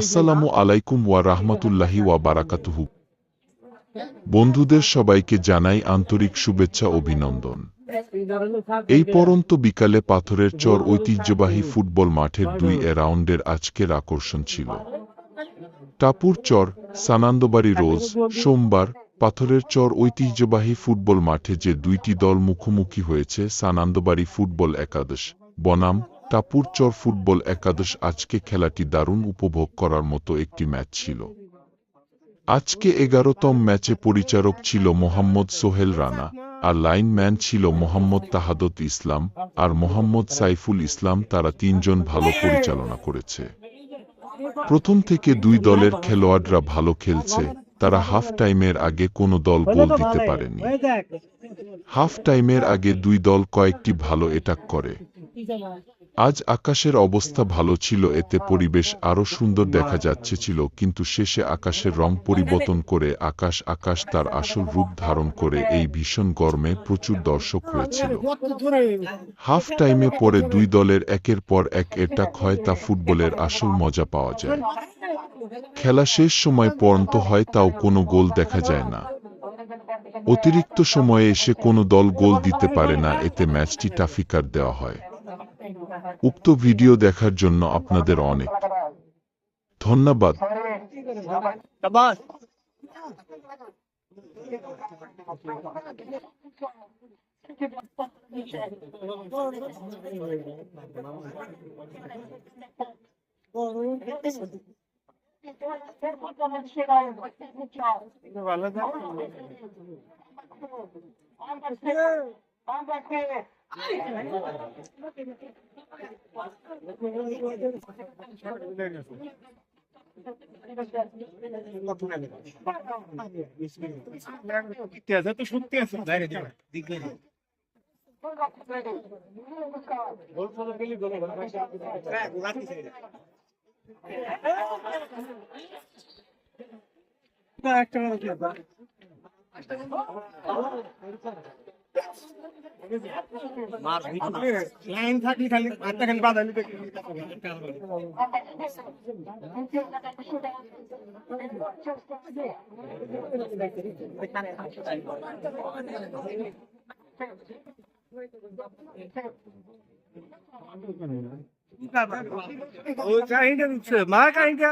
আসসালামু আলাইকুম ওয়া রাহমাতুল্লাহি ওয়া বারাকাতুহু। বন্ধুদের সবাইকে জানাই আন্তরিক শুভেচ্ছা, অভিনন্দন। এই পরন্ত বিকালে পাথরের চর ঐতিহ্যবাহী ফুটবল মাঠের দুই এ রাউন্ডের আজকের আকর্ষণ ছিল। টাপুর চর, সানান্দবাড়ি রোজ, সোমবার পাথরের চর ঐতিহ্যবাহী ফুটবল মাঠে যে দুইটি দল মুখোমুখি হয়েছে, সানান্দবাড়ি ফুটবল একাদশ, বনাম টাপুর চর ফুটবল একাদশ আজকে খেলাটি দারুণ উপভোগ করার মতো একটি ম্যাচ ছিল। আজকে এগারোতম ম্যাচে পরিচারক ছিল মোহাম্মদ সোহেল রানা আর লাইনম্যান ছিল মোহাম্মদ তাহাদত ইসলাম আর মোহাম্মদ সাইফুল ইসলাম তারা তিনজন ভালো পরিচালনা করেছে। প্রথম থেকে দুই দলের খেলোয়াড়রা ভালো খেলছে তারা হাফ টাইমের আগে কোনো দল গোল দিতে পারেনি। হাফ টাইমের আগে দুই দল কয়েকটি ভালো এটাক করে। আজ আকাশের অবস্থা ভালো ছিল, এতে পরিবেশ আরও সুন্দর দেখা যাচ্ছে ছিল, কিন্তু শেষে আকাশের রং পরিবর্তন করে আকাশ আকাশ তার আসল রূপ ধারণ করে এই ভীষণ গরমে প্রচুর দর্শক হয়েছিল। হাফ টাইমে পরে দুই দলের একের পর এক এটাক হয় তা ফুটবলের আসল মজা পাওয়া যায়। খেলা শেষ সময় পর্যন্ত হয় তাও কোনো গোল দেখা যায় না। অতিরিক্ত সময়ে এসে কোনো দল গোল দিতে পারে না, এতে ম্যাচটি টাফিকার দেওয়া হয়। উক্ত ভিডিও দেখার জন্য আপনাদের অনেক ধন্যবাদ। তো সত্যি আছে বাইরে যাবে লাইন থাকলে খালি আটটা খালি বাদালি ও কাহিনীটা দিচ্ছে মা কাহিনীটা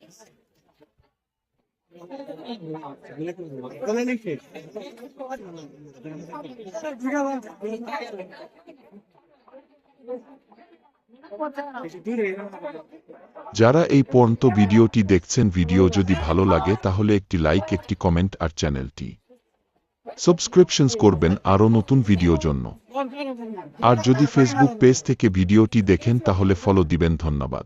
যারা এই পর্যন্ত ভিডিওটি দেখছেন, ভিডিও যদি ভালো লাগে, তাহলে একটি লাইক, একটি কমেন্ট আর চ্যানেলটি। সাবস্ক্রিপশনস করবেন আরও নতুন ভিডিও জন্য। আর যদি ফেসবুক পেজ থেকে ভিডিওটি দেখেন, তাহলে ফলো দিবেন, ধন্যবাদ।